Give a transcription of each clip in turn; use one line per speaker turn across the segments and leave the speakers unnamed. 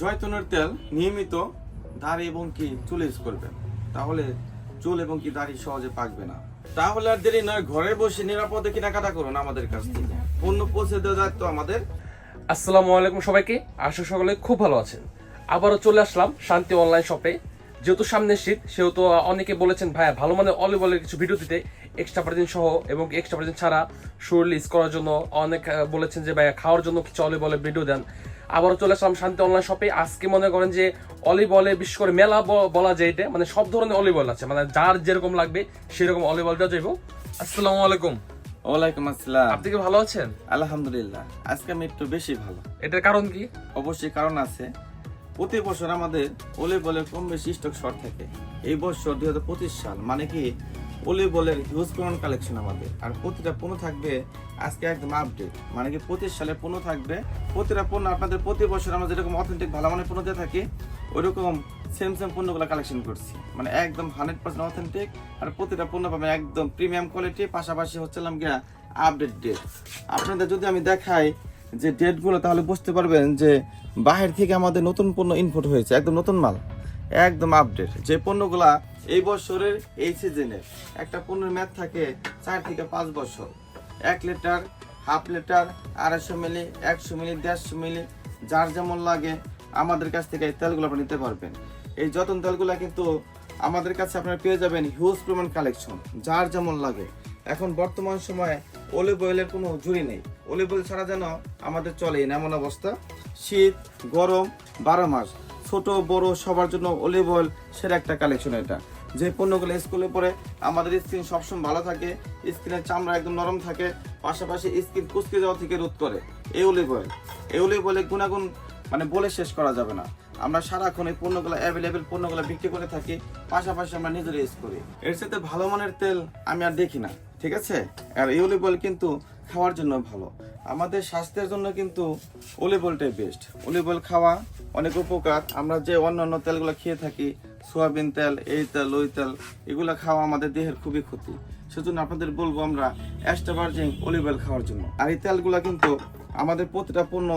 জয়তুনের তেল নিয়মিত দাড়ি এবং কি চুল ইউজ করবেন। তাহলে চুল এবং কি দাড়ি সহজে পাকবে না। তাহলে আর দেরি নয়, ঘরে বসে নিরাপদে কেনাকাটা করুন আমাদের কাছ থেকে। পণ্য পৌঁছে দেওয়ার দায়িত্ব আমাদের।
আসসালামু আলাইকুম সবাইকে, আশা সকলে খুব ভালো আছেন। আবারও চলে আসলাম শান্তি অনলাইন শপে যেহেতু সামনে শীত, সেহেতু অনেকে বলেছেন, ভাইয়া, ভালো মানে অলিভ অয়েলের কিছু ভিডিও দিতে এক্সট্রা ভার্জিন সহ এবং এক্সট্রা ভার্জিন ছাড়া শরীর ইউজ করার জন্য অনেক বলেছেন যে, ভাইয়া, খাওয়ার জন্য কিছু অলিভ অয়েলের ভিডিও দেন। আবারও চলে আসলাম শান্তি অনলাইন শপে আজকে মনে করেন যে অলিভ অয়েলে বিশেষ করে মেলা বলা যায় এটা। মানে সব ধরনের অলিভ অয়েল আছে। মানে যার যেরকম লাগবে সেরকম অলিভ অয়েল দেওয়া যাইব। আসসালামু আলাইকুম।
ওয়ালাইকুম আসসালাম।
আপনি কি ভালো আছেন?
আলহামদুলিল্লাহ। আজকে আমি একটু বেশি ভালো।
এটার কারণ কি?
অবশ্যই কারণ আছে। প্রতি বছর আমাদের অলিভ অয়েলের কম বেশি স্টক শর্ট থাকে। এই বছর দুই হাজার পঁচিশ সাল মানে কি অলিভ অয়েলের হিউজ পরিমাণ কালেকশন আমাদের। আর প্রতিটা পণ্য থাকবে আজকে একদম আপডেট মানে কি পঁচিশ সালে পণ্য থাকবে। প্রতিটা পণ্য আপনাদের প্রতি বছর আমরা যেরকম অথেন্টিক ভালো মানের পণ্য দিয়ে থাকি, ওইরকম সেম সেম পণ্যগুলো কালেকশন করছি। মানে একদম হান্ড্রেড পার্সেন্ট অথেন্টিক আর প্রতিটা পণ্য পাবেন একদম প্রিমিয়াম কোয়ালিটি পাশাপাশি হচ্ছিলাম গিয়া আপডেট ডেট আপনাদের যদি আমি দেখাই যে ডেটগুলো তাহলে বুঝতে পারবেন যে বাহির থেকে আমাদের নতুন পণ্য ইনপুট হয়েছে। একদম নতুন মাল। একদম আপডেট যে পণ্যগুলা এই বছরের এই সিজনের একটা পণ্যের ম্যাথ থাকে চার থেকে পাঁচ বছর। এক লিটার, হাফ লিটার, আড়াইশো মিলি, একশো মিলি, দেড়শো মিলি, যার যেমন লাগে আমাদের কাছ থেকে এই তেলগুলো আপনি নিতে পারবেন। এই যতন তেলগুলো কিন্তু আমাদের কাছে আপনারা পেয়ে যাবেন হিউজ পরিমাণ কালেকশন যার যেমন লাগে। এখন বর্তমান সময়ে অলিভ অয়েলের কোনো জুড়ি নেই। অলিভ অয়েল ছাড়া যেন আমাদের চলেই না, এমন অবস্থা। শীত, গরম, বারো মাস, ছোট, বড় সবার জন্য অলিভ অয়েল সেরা একটা কালেকশন এটা। যে পণ্যগুলো স্কুলে পরে আমাদের স্কিন সবসময় ভালো থাকে স্কিনের চামড়া একদম নরম থাকে, পাশাপাশি স্কিন কুচকে যাওয়া থেকে রোধ করে। এই অলিভ অয়েল এই অলিভ অয়েলের গুণাগুণ মানে বলে শেষ করা যাবে না। আমরা সারাক্ষণ এই পণ্যগুলো অ্যাভেলেবেল পণ্যগুলো বিক্রি করে থাকি, পাশাপাশি আমরা নিজেরা ইউজ করি। এর সাথে ভালো মানের তেল আমি আর দেখি না, ঠিক আছে? আর এই অলিভ অয়েল কিন্তু খাওয়ার জন্য ভালো। আমাদের স্বাস্থ্যের জন্য কিন্তু অলিভ অয়েলটাই বেস্ট অলিভ অয়েল খাওয়া অনেক উপকার। আমরা যে অন্যান্য তেলগুলো খেয়ে থাকি সোয়াবিন তেল, এই তেল, ওই তেল, এগুলো খাওয়া আমাদের দেহের খুবই ক্ষতি। সেজন্য আপনাদের বলব আমরা অ্যাস্টা ভার্জিন অলিভ অয়েল খাওয়ার জন্য। আর এই তেলগুলো কিন্তু আমাদের প্রতিটা পণ্য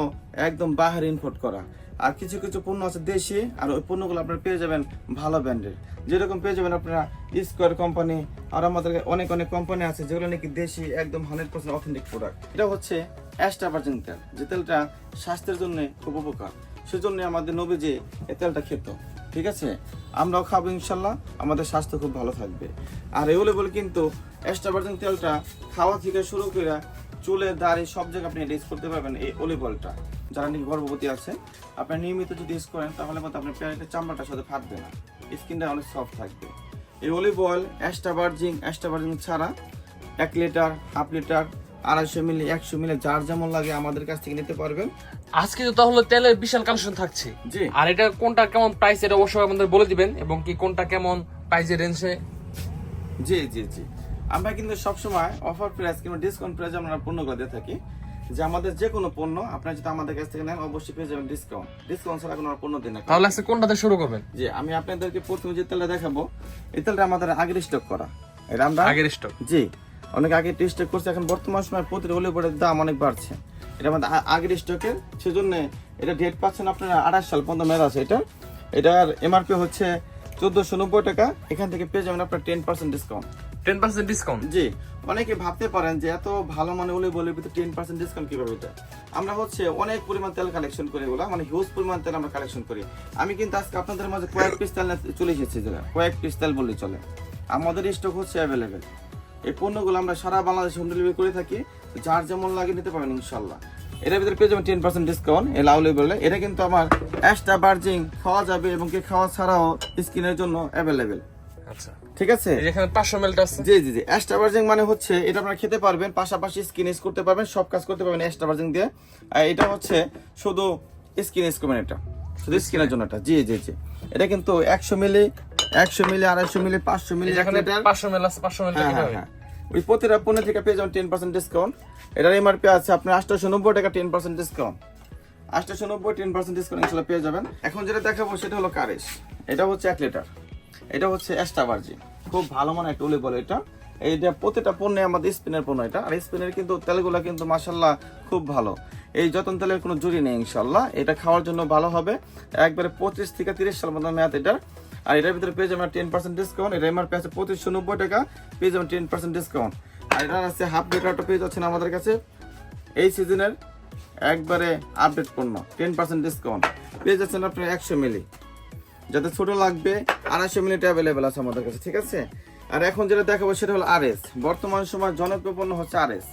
একদম বাহারে ইম্পোর্ট করা। আর কিছু কিছু পণ্য আছে দেশি, আর ওই পণ্যগুলো আপনারা পেয়ে যাবেন ভালো ব্র্যান্ডের। যেরকম পেয়ে যাবেন আপনারা স্কোয়ার কোম্পানি আর আমাদের অনেক অনেক কোম্পানি আছে যেগুলো নাকি দেশি একদম হান্ড্রেড পার্সেন্ট অথেন্টিক প্রোডাক্ট এটা হচ্ছে অ্যাস্টা ভার্জিন তেল, যে তেলটা স্বাস্থ্যের জন্য খুব উপকার। সেজন্য আমাদের নবীজি এই তেলটা খেত। ঠিক আছে? আমরাও খাব ইনশাল্লাহ, আমাদের স্বাস্থ্য খুব ভালো থাকবে। আর এগুলো বলে কিন্তু এক্সট্রা ভার্জিন তেলটা খাওয়া থেকে শুরু করে চুলের দাড়ি, সব জায়গায় আপনি ইউজ করতে পারবেন এই অলিভ অয়েলটা যারা নাকি গর্ভবতী আছে আপনি নিয়মিত যদি ইউজ করেন, তাহলে কিন্তু আপনার পেয়ারের চামড়াটার সাথে ফাটবে না। স্কিনটা অনেক সফট থাকবে। এই অলিভ অয়েল এক্সট্রা ছাড়া এক লিটার হাফ লিটার আড়াইশো মিলি, একশো মিলি, যার যেমন লাগে আমাদের কাছ থেকে নিতে পারবেন।
আজকে তো তাহলে তেলের বিশাল কালেকশন থাকছে।
জি।
আর এটা কোনটা কেমন প্রাইস এটা অবশ্যই আমাদের বলে দিবেন এবং কি কোনটা কেমন প্রাইসের রেঞ্জে
জি জি জি। আমরা কিন্তু সবসময় অফার প্রাইস কিংবা ডিসকাউন্ট প্রাইস আমরা পণ্যগুলো দিয়ে থাকি। যে আমাদের যে কোনো পণ্য আপনারা যদি আমাদের কাছ থেকে নেন অবশ্যই পেয়ে যাবেন ডিসকাউন্ট ডিসকাউন্ট ছাড়া কোনো পণ্য দিই না।
তাহলে আজকে কোনটাতে শুরু করবেন?
জি আমি আপনাদেরকে প্রথমে যে তেলটা দেখাবো এই তেলটা আমাদের আগের স্টক করা। এটা আমরা
আগের স্টক
জি অনেক আগে টেস্ট করছে এখন বর্তমান সময় প্রতিটা অলিভয়ের দাম অনেক বাড়ছে। এটা আমাদের আগের স্টকের সেজন্য এটা ডেট পাচ্ছেন আপনারা আঠাশ সাল পর্যন্ত মেয়াদ আছে এটা। এটার এমআরপি হচ্ছে চোদ্দোশো নব্বই টাকা এখান থেকে পেয়ে যাবেন আপনার ten percent discount
ten percent discount
জি অনেকে ভাবতে পারেন যে এত ভালো মানে হলে বলে ভিতরে টেন পার্সেন্ট ডিসকাউন্ট কীভাবে এটা? আমরা হচ্ছে অনেক পরিমাণ তেল কালেকশন করি এগুলা মানে হিউজ পরিমাণ তেল আমরা কালেকশন করি। আমি কিন্তু আজকে আপনাদের মাঝে কয়েক পিস তেল চলে এসেছি যেটা কয়েক পিস তেল বললেই চলে। আমাদের স্টক হচ্ছে অ্যাভেলেবেল এই পণ্যগুলো আমরা সারা বাংলাদেশে হোম ডেলিভারি করে থাকি। যার যেমন লাগে নিতে পারবেন ইনশাল্লাহ। এটার ভিতরে পেয়ে যাবেন টেন পার্সেন্ট ডিসকাউন্ট এই লাউলি বলে এটা কিন্তু আমার এক্সট্রা বার্জিং খাওয়া যাবে এবং কি খাওয়া ছাড়াও স্কিনের জন্য অ্যাভেলেবেল
আচ্ছা।
ঠিক আছে?
এখানে পাঁচশো মেলটা আছে।
জি জি জি। অ্যাস্টাভার্জিং মানে হচ্ছে এটা আপনারা খেতে পারবেন পাশাপাশি স্কিন ইউজ করতে পারবেন সব কাজ করতে পারবেন অ্যাস্টাভার্জিং দিয়ে। আর এটা হচ্ছে শুধু স্কিন ইউজ করবেন এটা। শুধু স্কিনের জন্য এটা। জি জি জি। এটা কিন্তু একশো মিলি একশো মিলি আড়াইশো মিলি পাঁচশো মিলি
এখানে পাঁচশো মেল আছে পাঁচশো
হ্যাঁ হ্যাঁ হ্যাঁ। ওই প্রতিটা পণ্য থেকে পেয়ে যাবেন টেন পার্সেন্ট ডিসকাউন্ট এটার এমআরপি আছে আপনার আটশোশো নব্বই টাকা টেন পার্সেন্ট ডিসকাউন্ট আটশোশো নব্বই টেন পার্সেন্ট ডিসকাউন্ট ইনশাল্লাহ পেয়ে যাবেন। এখন যেটা দেখাবো সেটা হলো কারিশ এটা হচ্ছে এক লিটার এটা হচ্ছে এক্সট্রা খুব ভালো মানে একটা অলিভ অয়েল এটা। এইটা প্রতিটা পণ্যে আমাদের স্পিনের পণ্য এটা। আর স্পিনের কিন্তু তেলগুলো কিন্তু মাসাল্লাহ খুব ভালো। এই যতন তেলের কোনো জুড়ি নেই ইনশাল্লাহ এটা খাওয়ার জন্য ভালো হবে। একবারে পঁচিশ থেকে তিরিশ সাল মতো মেয়াদ এটার। আর এটার ভিতরে পেয়ে যাবেন টেন পার্সেন্ট ডিসকাউন্ট এটা এমআরপি আছে পঁচিশশো নব্বই টাকা, পেয়ে যাবেন টেন পার্সেন্ট ডিসকাউন্ট আর এটার আছে হাফ লিটারটা পেয়ে যাচ্ছেন আমাদের কাছে। এই সিজনের একবারে আপডেট পণ্য টেন পার্সেন্ট ডিসকাউন্ট পেয়ে যাচ্ছেন আপনার একশো মিলি যাতে ছোটো লাগবে, আড়াইশো মিনিট অ্যাভেলেবেল আছে আমাদের কাছে, ঠিক আছে? আর এখন যেটা দেখাবো সেটা হলো আরএস বর্তমান সময় জনপ্রিয় পণ্য হচ্ছে আরএস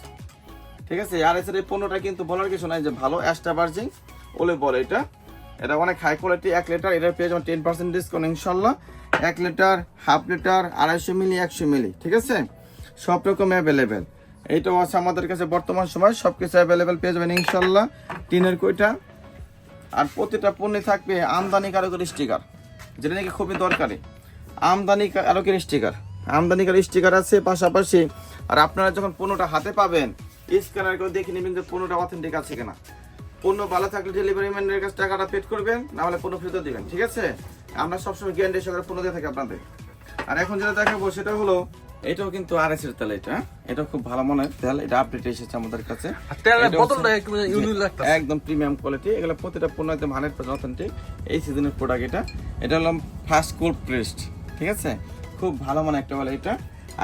ঠিক আছে? আরএস এর এই পণ্যটা কিন্তু বলার কিছু নাই যে ভালো অ্যাস্টা বার্জিং ওলে বলে এটা। এটা অনেক হাই কোয়ালিটি এক লিটার এটার পেয়ে যাবেন টেন পার্সেন্ট ডিসকাউন্ট ইনশাল্লাহ এক লিটার হাফ লিটার আড়াইশো মিলি, একশো মিলি, ঠিক আছে? সব রকম অ্যাভেলেবেল এইটাও আছে আমাদের কাছে বর্তমান সময় সব কিছু অ্যাভেলেবেল পেয়ে যাবেন ইনশাল্লাহ টিনের কইটা। আর প্রতিটা পণ্যে থাকবে আমদানি কারকের স্টিকার যেটা নাকি খুবই দরকারি। আমদানি কারকের স্টিকার আমদানি কারক স্টিকার আছে পাশাপাশি, আর আপনারা যখন পণ্যটা হাতে পাবেন স্ক্যানার করে দেখে নেবেন যে পণ্যটা অথেন্টিক আছে কিনা। পণ্য ভালো থাকলে ডেলিভারি ম্যানের কাছে টাকাটা পেড করবেন না হলে পণ্য ফেরত দিবেন ঠিক আছে? আমরা সবসময় গ্যারান্টি সহকারে পণ্য দিয়ে থাকি আপনাদের। আর এখন যেটা দেখাবো সেটা হলো এটাও কিন্তু আর এস এর তেল এটা এটা খুব ভালো মনে হয় তেল এটা আপডেট এসেছে আমাদের কাছে।
লাগতেছে।
একদম প্রিমিয়াম কোয়ালিটি এগুলো প্রতিটা পণ্য একদম হান্ড্রেড পার্সেন্ট অথেন্টিক এই সিজনের প্রোডাক্ট এটা। এটা হলো ফার্স্ট কোল্ড প্রেসড ঠিক আছে? খুব ভালো মানে একটা বলে এটা।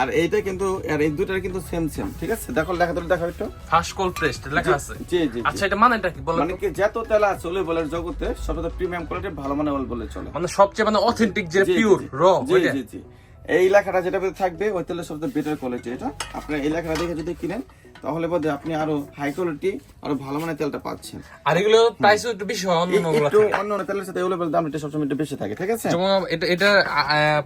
আর এইটা কিন্তু আর এই দুটার কিন্তু সেম সেম ঠিক আছে? দেখো লেখা তুলে দেখো একটু।
ফার্স্ট কল প্রেসড লেখা আছে?
জি জি।
আচ্ছা এটা মানেটা কি? বলেন
মানে কি যত তেল আছে ওলে বলার জগতে সবচেয়ে প্রিমিয়াম কোয়ালিটি ভালো মানে ওল বলে চলে।
মানে সবচেয়ে মানে অথেন্টিক যে পিওর র
জি। জি জি এই লেখাটা যেটা থাকবে ওই তেলের সবচেয়ে বেটার কোয়ালিটি এটা। আপনি এই লেখাটা দেখে যদি কিনেন তাহলে বোধ আপনি আরও হাই কোয়ালিটি আরও ভালো মানের তেলটা পাচ্ছেন।
আর এগুলো প্রাইস একটু বেশি হয় অন্য
একটু অন্য অন্য তেলের সাথে এগুলো দাম এটা সবসময় একটু বেশি থাকে ঠিক আছে?
যেমন এটা এটা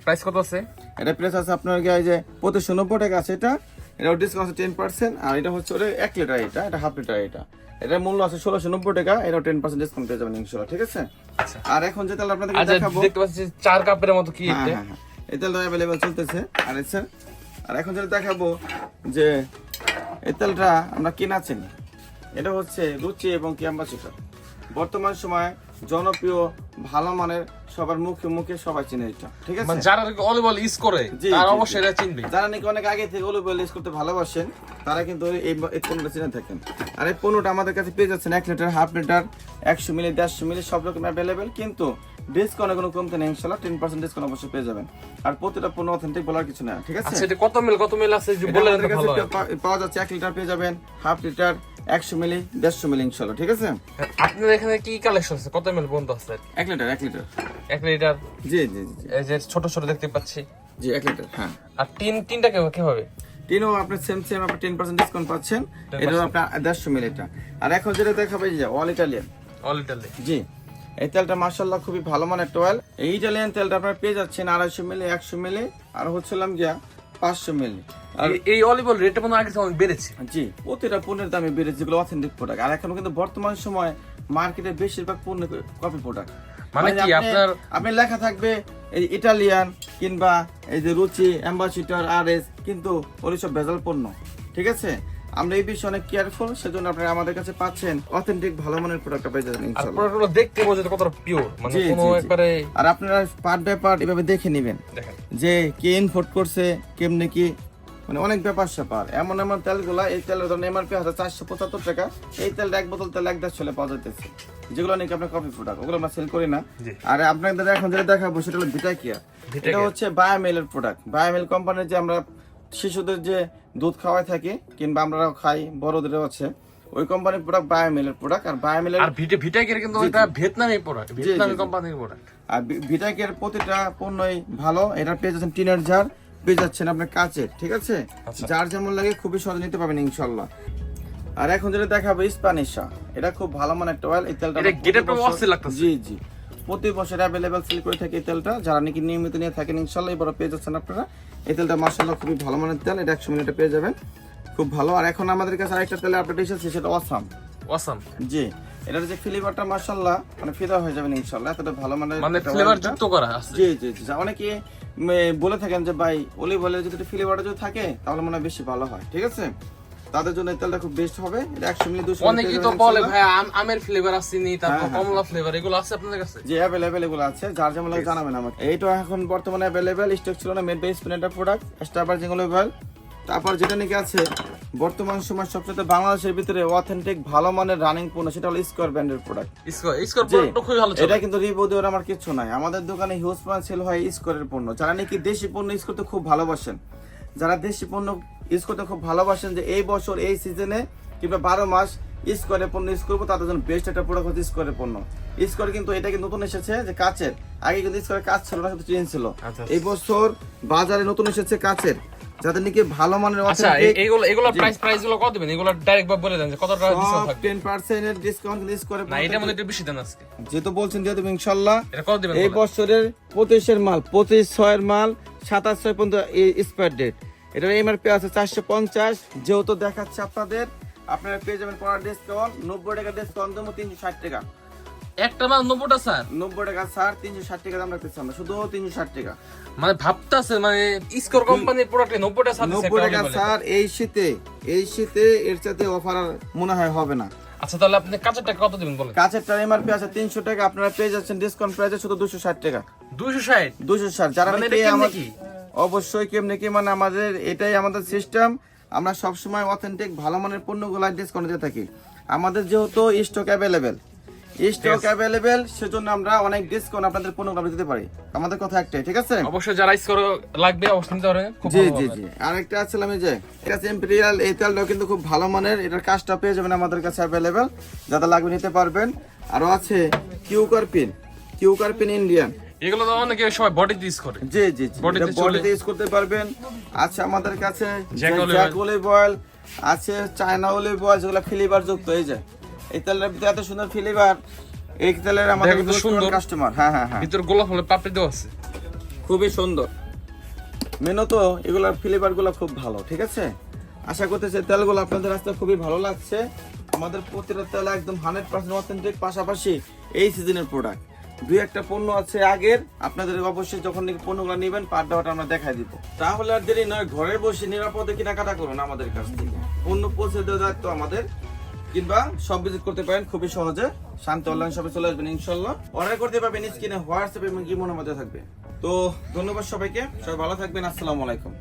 প্রাইস কত আছে?
এটা প্রেস আছে আপনার গায়ে যে পঁচিশশো নব্বই টাকা আছে এটা। এটা ডিসকাউন্ট আছে টেন পার্সেন্ট আর এটা হচ্ছে ওটা এক লিটার এটা এটা হাফ লিটার এটা। এটার মূল্য আছে ষোলোশো নব্বই টাকা এটা টেন পার্সেন্ট ডিসকাউন্ট পেয়ে যাবেন ইনশাল্লাহ ঠিক আছে?
আচ্ছা।
আর এখন যে তেল আপনাদের
আচ্ছা
দেখাবো
দেখতে পাচ্ছি চার কাপের মতো কি
হ্যাঁ
এটা?
হ্যাঁ এই তেলটা অ্যাভেলেবেল চলতেছে আর স্যার আর এখন যেটা দেখাবো যে এই তেলটা আমরা কিনা চিনি এটা হচ্ছে রুচি এবং ক্যাম্বাসিটার বর্তমান সময় জনপ্রিয় ভালো মানের সবার মুখে মুখে সবাই চিনে এটা ঠিক আছে?
মানে যারা অলিভ অয়েল ইউজ করে তারা অবশ্যই এটা চিনবে।
যারা নাকি অনেক আগে থেকে অলিভ অয়েল ইউজ করতে ভালোবাসেন তারা কিন্তু এই এই পণ্যটা চিনে থাকেন। আর এই পণ্যটা আমাদের কাছে পেয়ে যাচ্ছেন এক লিটার হাফ লিটার একশো মিলি দেড়শো মিলি সব রকম অ্যাভেলেবেল কিন্তু ডিসকাউন্টে কোনো কমতে নেই টেন পার্সেন্ট ডিসকাউন্ট অবশ্যই পেয়ে যাবেন। আর প্রতিটা পণ্য অথেন্টিক বলার কিছু না ঠিক আছে?
আচ্ছা এটা কত মিল কত মিল আছে? যে ভালো
পাওয়া যাচ্ছে এক লিটার পেয়ে যাবেন হাফ লিটার একশো মিলি দেড়শো মিলি ইনশাল্লাহ ঠিক আছে?
আপনার এখানে কি কালেকশন আছে? কত মিল বন্ধ আছে?
এক লিটার এক লিটার
এক লিটার
জি জি।
এই যে ছোট ছোট দেখতে পাচ্ছি।
জি এক লিটার হ্যাঁ।
আর তিন তিনটা কি হবে
টিনও আপনার সেম সেম আপনি টেন পার্সেন্ট ডিসকাউন্ট পাচ্ছেন। এটা আপনার দেড়শো মিলিটা আর এখন যেটা দেখাবে যে অল ইটালিয়ান
অল ইটালি
জি। এই তেলটা মার্শাল্লাহ খুবই ভালো মানের টোয়েল এই ইটালিয়ান তেলটা আপনার পেয়ে যাচ্ছেন আড়াইশো মিলি একশো মিলি আর হচ্ছিলাম গিয়া পাঁচশো মিলি। আর
এই অলিভ অয়েল রেটটা মনে আগে বেড়েছে।
জি প্রতিটা পণ্যের দামে বেড়েছে যেগুলো অথেন্টিক প্রোডাক্ট আর এখন কিন্তু বর্তমান সময় মার্কেটে বেশিরভাগ পণ্য কপি প্রোডাক্ট
মানে কি আপনার
আপনি লেখা থাকবে এই ইটালিয়ান কিংবা এই যে রুচি অ্যাম্বাসিডর আর এস কিন্তু ওই সব ভেজাল পণ্য। ঠিক আছে? আমরা এই বিষয়ে অনেক কেয়ারফুল সেজন্য আপনারা আমাদের কাছে পাচ্ছেন অথেন্টিক ভালো মানের প্রোডাক্ট পেয়ে যাবেন ইনশাআল্লাহ
প্রোডাক্টগুলো দেখতে বোঝে যে কতটা পিওর মানে কোনো। একবারে
আর আপনারা পার্ট বাই পার্ট এভাবে দেখে নেবেন। যে কে ইনপোর্ট করছে কেমনে কি মানে অনেক ব্যাপার স্যাপার। এমন এমন তেলগুলা এই তেলের ধরেন এমআরপি আছে চারশো পঁচাত্তর টাকা এই তেলটা এক বোতল তেল এক দেড় পাওয়া যাইতেছে। যেগুলো নাকি আপনার কফি প্রোডাক্ট ওগুলো আমরা সেল করি না। আর আপনাদের এখন যেটা দেখাবো সেটা হলো ভিটা কেয়ার এটা। হচ্ছে বায়োমেলের প্রোডাক্ট বায়োমেল কোম্পানির যে আমরা শিশুদের যে দুধ খাওয়াই থাকি কিংবা আমরাও খাই বড়দেরও আছে ওই কোম্পানির প্রোডাক্ট বায়োমেলের প্রোডাক্ট আর বায়োমেলের
আর ভিটে ভিটাকের কিন্তু এটা ভিয়েতনামি প্রোডাক্ট ভিয়েতনামি কোম্পানির প্রোডাক্ট
আর ভিটাকের প্রতিটা পণ্যই ভালো এটা পেয়ে যাচ্ছেন টিনের জার পেয়ে যাচ্ছেন আপনার কাচের ঠিক আছে
আচ্ছা।
যার যেমন লাগে খুবই সহজে নিতে পারবেন ইনশাল্লাহ আর এখন যেটা দেখাবো স্প্যানিশা এটা খুব ভালো মানের একটা। এই তেলটা
এটা অস্থির লাগতেছে।
জি জি প্রতি বছর অ্যাভেলেবেল সেল করে থাকে এই তেলটা। যারা নাকি নিয়মিত নিয়ে থাকেন ইনশাল্লাহ এবার পেয়ে যাচ্ছেন আপনারা। এই তেলটা মার্শাল্লাহ খুবই ভালো মানের তেল এটা একশো মিনিটে পেয়ে যাবেন। খুব ভালো। আর এখন আমাদের কাছে আরেকটা তেলের আপডেট এসেছে সেটা অসাম
অসাম
জি। এটার যে ফ্লেভারটা মার্শাল্লাহ মানে ফিদা হয়ে যাবেন ইনশাল্লাহ এতটা ভালো
মানে ফ্লেভার যুক্ত করা আছে।
জি জি জি অনেকে বলে থাকেন যে ভাই অলিভ অয়েলের যদি ফ্লেভারটা যদি থাকে তাহলে মনে হয় বেশি ভালো হয়। ঠিক আছে? তাদের জন্য এই তেলটা খুব বেস্ট হবে। এটা একশো মিলি দুশো
অনেকেই তো বলে ভাই আম- আমের ফ্লেভার আসেনি তারপর
হ্যাঁ, হ্যাঁ।
কমলা ফ্লেভার এগুলো আছে আপনাদের কাছে?
যে অ্যাভেলেবেল এগুলো আছে। যার যেমন লাগে জানাবেন আমাকে। এইটা এখন বর্তমানে অ্যাভেলেবেল স্টক ছিল না মেড বাই স্পিনেটার প্রোডাক্ট স্টারবার যেগুলো অয়েল তারপর যেটা নাকি আছে বর্তমান সময় সবচেয়ে বাংলাদেশের ভিতরে অথেন্টিক ভালো মানের রানিং পণ্য সেটা হলো স্কোয়ার ব্র্যান্ডের প্রোডাক্ট
স্কোর স্কোর প্রোডাক্ট খুবই ভালো
এটা কিন্তু রিভিউ দেওয়ার আমার কিছু নাই। আমাদের দোকানে হিউজ পরিমাণ সেল হয় স্কোরের পণ্য। যারা নাকি দেশি পণ্য ইউজ করতে খুব ভালোবাসেন যারা দেশি পণ্য ইউজ করতে খুব ভালোবাসেন যে এই বছর এই সিজনে কিংবা বারো মাস স্কোয়ারের পণ্য ইউজ করব তাদের জন্য বেস্ট একটা প্রোডাক্ট হচ্ছে স্কোয়ারের পণ্য। স্কোয়ার কিন্তু এটা কিন্তু নতুন এসেছে যে কাচের। আগে কিন্তু স্কোয়ারের কাজ ছিল না কিন্তু চেঞ্জ ছিল।
আচ্ছা।
এই বছর বাজারে নতুন এসেছে কাচের। যাদের নাকি ভালো মানের
আচ্ছা এগুলো প্রাইস প্রাইসগুলো কত দিবেন? এগুলো ডাইরেক্ট বলে দেন যে কত টাকা ডিসকাউন্ট থাকবে।
টেন পার্সেন্টের ডিসকাউন্ট কিন্তু স্কোয়ারের
না এটা মধ্যে একটু বেশি দেন আজকে।
যেহেতু বলছেন দিয়ে দেবো ইনশাল্লাহ।
এটা কত দিবেন
এই? বছরের পঁচিশের মাল পঁচিশ ছয়ের মাল সাতাশ ছয় পর্যন্ত এক্সপায়ার ডেট এটার এমআরপি আছে চারশো পঞ্চাশ যেহেতু দেখাচ্ছে আপনাদের আপনারা পেয়ে যাবেন পড়ার ডিসকাউন্ট নব্বই টাকা ডিসকাউন্ট দেবো তিনশো ষাট টাকা।
একটা মাল নব্বইটা স্যার?
নব্বই টাকা ছাড় তিনশো ষাট টাকা দাম রাখতেছি আমরা শুধু তিনশো ষাট টাকা।
মানে ভাবতাছে মানে স্কোর কোম্পানির প্রোডাক্টে নব্বইটা স্যার
নব্বই টাকা ছাড় এই শীতে এই শীতে এর সাথে অফার আর মনে হয় হবে না।
আচ্ছা তাহলে আপনি কাঁচেরটা কত দিবেন বলেন?
এমআরপি আছে তিনশো টাকা আপনারা পেয়ে যাচ্ছেন ডিসকাউন্ট প্রাইসে শুধু দুশো ষাট টাকা।
দুইশো ষাট?
দুশো ষাট যারা
মানে এটা কি?
অবশ্যই কেমনে কি মানে আমাদের এটাই আমাদের সিস্টেম আমরা সবসময় অথেন্টিক ভালো মানের পণ্যগুলো ডিসকাউন্ট দিয়ে থাকি। আমাদের যেহেতু স্টক অ্যাভেলেবেল স্টক অ্যাভেলেবেল সেজন্য আমরা অনেক ডিসকাউন্ট আপনাদের পণ্যগুলো আমরা দিতে পারি। আমাদের কথা একটাই ঠিক আছে?
অবশ্যই যারা স্কোর লাগবে অবশ্যই
জি জি জি। আরেকটা আছে আমি যে এটা আছে ইম্পেরিয়াল এই তেলটাও কিন্তু খুব ভালো মানের এটার কাজটা পেয়ে যাবেন আমাদের কাছে অ্যাভেলেবেল যাদের লাগবে নিতে পারবেন। আরও আছে কিউকার পিন কিউকার পিন ইন্ডিয়ান
এগুলো তো অনেকে সবাই বডিতে ইউজ করে।
জি জি
তে
এটা বডিতে ইউজ করতে পারবেন। আছে আমাদের কাছে জ্যাক অলিভ অয়েল আছে চায়না অলিভ অয়েল যেগুলো ফ্লেভার যুক্ত এই যে। এই তেলের ভিতরে এত সুন্দর ফ্লেভার এই তেলের আমাদের
তো সুন্দর।
কাস্টমার হ্যাঁ হ্যাঁ হ্যাঁ।
ভিতর গোলাপ হলে পাপড়ি দেওয়া আছে।
খুবই সুন্দর। মেনত এগুলোর ফ্লেভারগুলো খুব ভালো ঠিক আছে? আশা করতেছি তেলগুলো আপনাদের আসতে খুবই ভালো লাগছে। আমাদের প্রতিটা তেল একদম হান্ড্রেড পার্সেন্ট অথেন্টিক পাশাপাশি এই সিজনের প্রোডাক্ট দুই একটা পণ্য আছে আগের, আপনাদের অবশ্যই যখন পণ্যগুলো নেবেন পার দেওয়াটা আমরা দেখাই দিব। তাহলে আর দেরি নয় ঘরে বসে নিরাপদে কেনাকাটা করুন আমাদের কাছ থেকে। পণ্য পৌঁছে দেওয়ার দায়িত্ব আমাদের, কিংবা সব ভিজিট করতে পারেন খুবই সহজে। শান্তি অনলাইন শপে চলে আসবেন, ইনশাল্লাহ। অর্ডার করতে পারবেন স্ক্রিনে হোয়াটসঅ্যাপ এবং মনে মধ্যে থাকবে। তো ধন্যবাদ সবাইকে, সবাই ভালো থাকবেন, আসসালামু আলাইকুম।